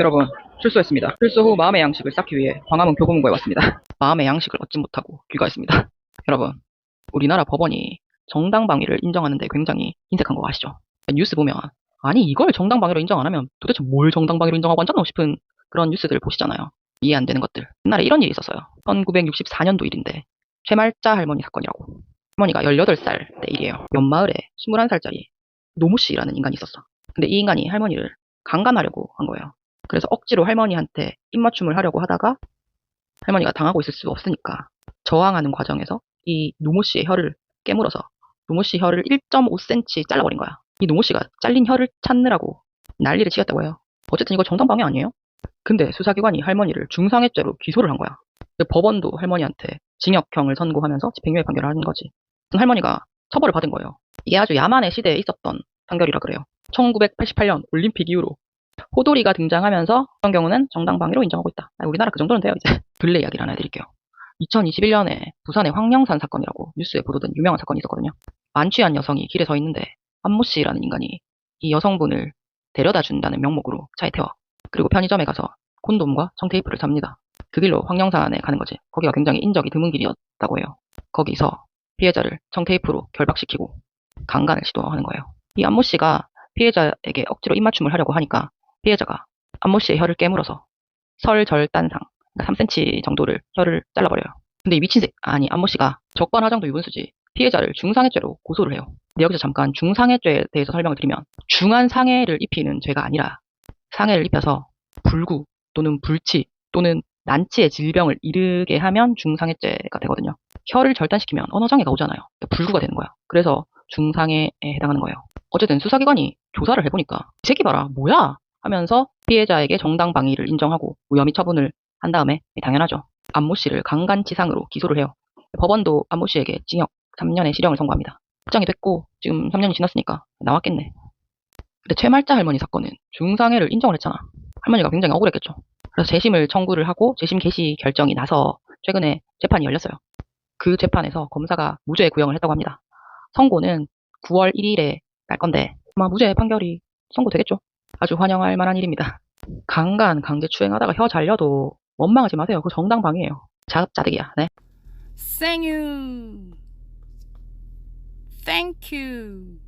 여러분, 출소했습니다. 출소 후 마음의 양식을 쌓기 위해 광화문 교보문고에 왔습니다. 마음의 양식을 얻지 못하고 귀가했습니다. 여러분, 우리나라 법원이 정당 방위를 인정하는데 굉장히 인색한 거 아시죠? 뉴스 보면 아니 이걸 정당 방위로 인정 안 하면 도대체 뭘 정당 방위로 인정하고 앉았노 싶은 그런 뉴스들 보시잖아요. 이해 안 되는 것들. 옛날에 이런 일이 있었어요. 1964년도 일인데 최말자 할머니 사건이라고. 할머니가 18살 때 일이에요. 옆마을에 21살짜리 노무 씨라는 인간이 있었어. 근데 이 인간이 할머니를 강간하려고 한 거예요. 그래서 억지로 할머니한테 입맞춤을 하려고 하다가 할머니가 당하고 있을 수 없으니까 저항하는 과정에서 이 노모 씨의 혀를 깨물어서 노모 씨 혀를 1.5cm 잘라버린 거야. 이 노모 씨가 잘린 혀를 찾느라고 난리를 치겠다고 해요. 어쨌든 이거 정당방위 아니에요? 근데 수사기관이 할머니를 중상해죄로 기소를 한 거야. 근데 법원도 할머니한테 징역형을 선고하면서 집행유예 판결을 하는 거지. 할머니가 처벌을 받은 거예요. 이게 아주 야만의 시대에 있었던 판결이라 그래요. 1988년 올림픽 이후로 호돌이가 등장하면서 어떤 경우는 정당방위로 인정하고 있다. 아, 우리나라 그 정도는 돼요 이제. 근래 이야기를 하나 해드릴게요. 2021년에 부산의 황령산 사건이라고 뉴스에 보도된 유명한 사건이 있었거든요. 만취한 여성이 길에 서 있는데 안모 씨라는 인간이 이 여성분을 데려다 준다는 명목으로 차에 태워. 그리고 편의점에 가서 콘돔과 청테이프를 삽니다. 그 길로 황령산에 가는 거지. 거기가 굉장히 인적이 드문 길이었다고 해요. 거기서 피해자를 청테이프로 결박시키고 강간을 시도하는 거예요. 이 안모 씨가 피해자에게 억지로 입맞춤을 하려고 하니까 피해자가 안모 씨의 혀를 깨물어서 설절단상, 그러니까 3cm 정도를 혀를 잘라버려요. 근데 이 미친 새, 아니 안모 씨가 적반하장도 유분수지 피해자를 중상해죄로 고소를 해요. 근데 여기서 잠깐 중상해죄에 대해서 설명을 드리면 중한 상해를 입히는 죄가 아니라 상해를 입혀서 불구 또는 불치 또는 난치의 질병을 이르게 하면 중상해죄가 되거든요. 혀를 절단시키면 언어장애가 오잖아요. 그러니까 불구가 되는 거야. 그래서 중상해에 해당하는 거예요. 어쨌든 수사기관이 조사를 해보니까 이 새끼 봐라 뭐야 하면서 피해자에게 정당 방위를 인정하고 무혐의 처분을 한 다음에 당연하죠. 안모 씨를 강간치상으로 기소를 해요. 법원도 안모 씨에게 징역 3년의 실형을 선고합니다. 확정이 됐고 지금 3년이 지났으니까 나왔겠네. 근데 최말자 할머니 사건은 중상해를 인정을 했잖아. 할머니가 굉장히 억울했겠죠. 그래서 재심을 청구를 하고 재심 개시 결정이 나서 최근에 재판이 열렸어요. 그 재판에서 검사가 무죄 구형을 했다고 합니다. 선고는 9월 1일에 날 건데 아마 무죄 판결이 선고되겠죠. 아주 환영할 만한 일입니다. 강간, 강제 추행하다가 혀 잘려도 원망하지 마세요. 그거 정당방위예요. 자급자득이야. 네. Thank you.